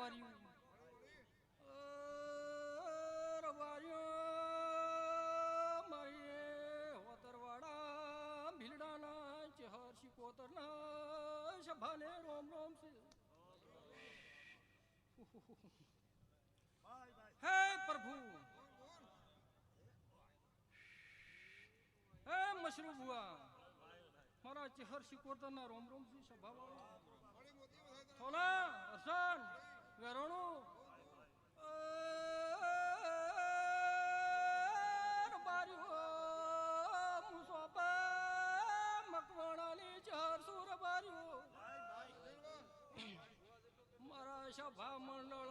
રબાર્યું અ, રબાર્યો મારી હોતરવાડા ભીલડાના ચહર શિકોતરના સભાને રોમ રોમ છે હે પ્રભુ હે મશરૂ બુઆ મારા ચહેર શિકોતરના રોમ રોમથી સભા મંડળમાં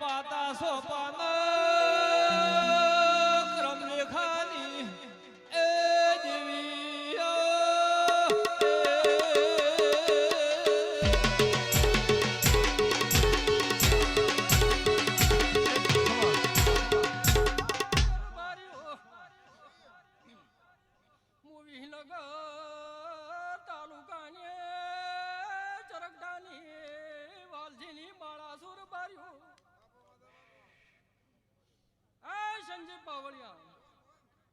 પાતા સોપાન ક્રમ લેખાની એ દેવી હું વિહનગર આ છે, પાવળિયા.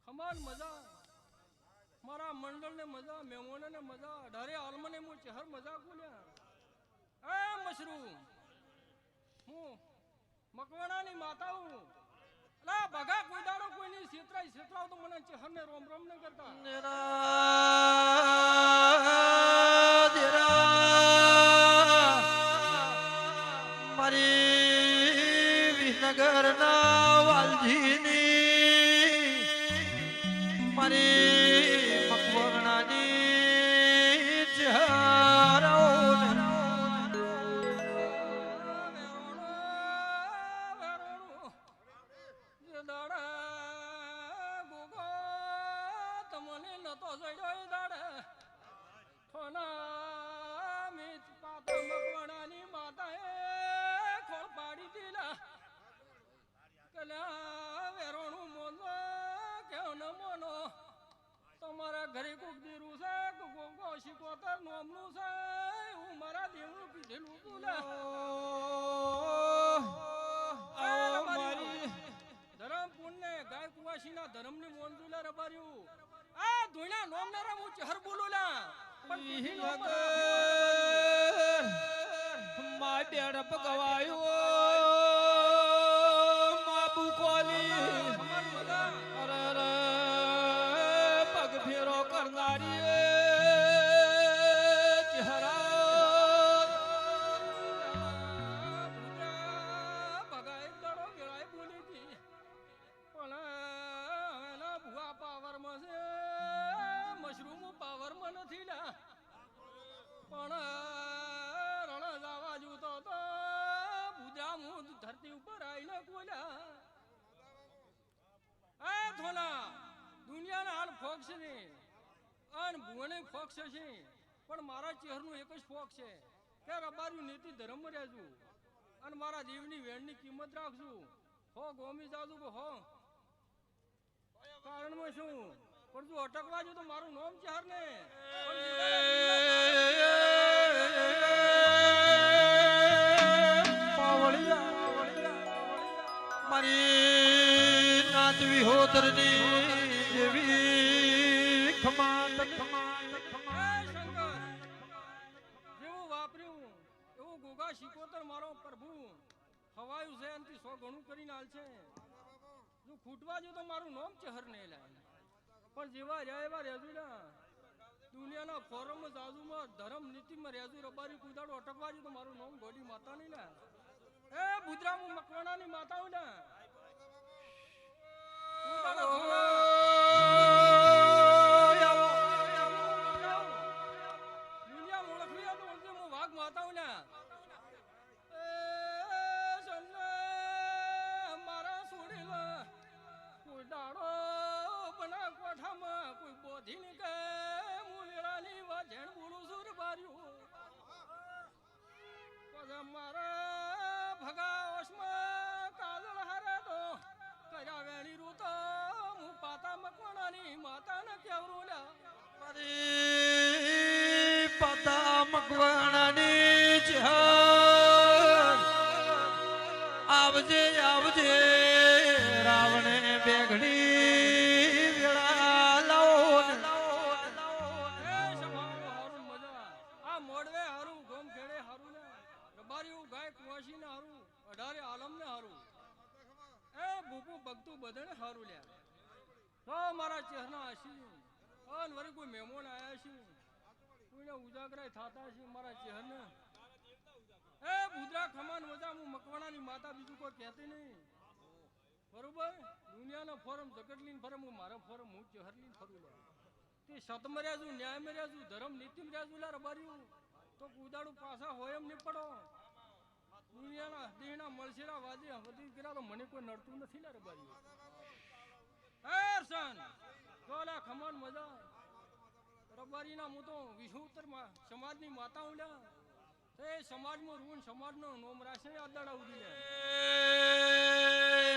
ખમાન મજા. મારા મંડળને મજા મહેમાનોને મજા, અઢારે આલમને હું ચહેર મજા બોલ્યા આ મશરૂમ, હું મકવાણાની માતા હું. અલા બગા કોઈ દાડો કોઈની છેતરાય છેતરાવ તો મને ચહેરને રોમ રોમ ન કરતા તમારા ઘરે કોક દીરું છે કોક કોકો શીખોતર નોમનું છે હું મારા દેવનું કીધેલું તું લે મારી. ધરમપુરને ગાય કુવાસીના ધરમની મોંજુલા રબાર્યું. આ ધોઈના નોમનારા હું ચહર બોલું લા. પણ માટે નોમ મા ફોક્સ છે અને ભુવને ફોક્સ છે. પણ મારા ચહેરનું એક જ ફોક છે. કે રબાર્યું નીતિ ધર્મ રહેજું. અને મારા જીવની વેણની કિંમત રાખશું. હો, ગોમી જાજુ હો. કારણમાં શું? પણ જો અટકવા જો તો મારું નામ ચહેર ને. મારી નાચવી હોતરની ગોગા મારો પ્રભુ, હવાયું છે એનાથી સો ઘણું કરીને હાલ છે. જો ખૂટવા જો તો મારું નામ ચહર નહીં લાય પણ જેવા રહ્યા એવા રહેજો ને. દુનિયાના ફોરમ જાજુમાં, ધર્મ નીતિમાં રેજુ રબારી કુદાડો અટકવા તો મારું નામ ગોડી માતા નહીં ને એ બુદ્રા હું મકવાણાની માતા હું ને બાર્યું પછી મારા ભગા ઓશમાં કાજલ હારે તો કર્યા. વેણી રૂ હું પાતા મકવાણાની માતાને કેવરું લ્યા તો મારા ચહેરના આશી અન વળી કોઈ મહેમાન આયા છે. ઉજાગરા થાતા છે હું હું હું તે ધર્મ લા રબાર્યું તો કુદાડું પાછા હોય એમ નહીં પડો. દુનિયાના દેહના મળશેડા વાજે વધી કર્યા તો મને કોઈ નડતું નથી ને રબાર્યું હે સન ચોલા ખમણ મજા. રબારીના હું તો માં સમાજની માતા લ્યા તે સમાજમાં રૂણ સમાજનો નોમ રાશે આ દાડા ઉડી લે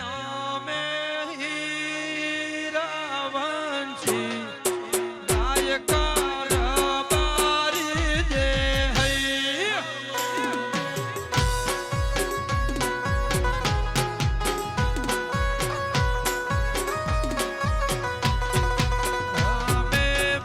આમે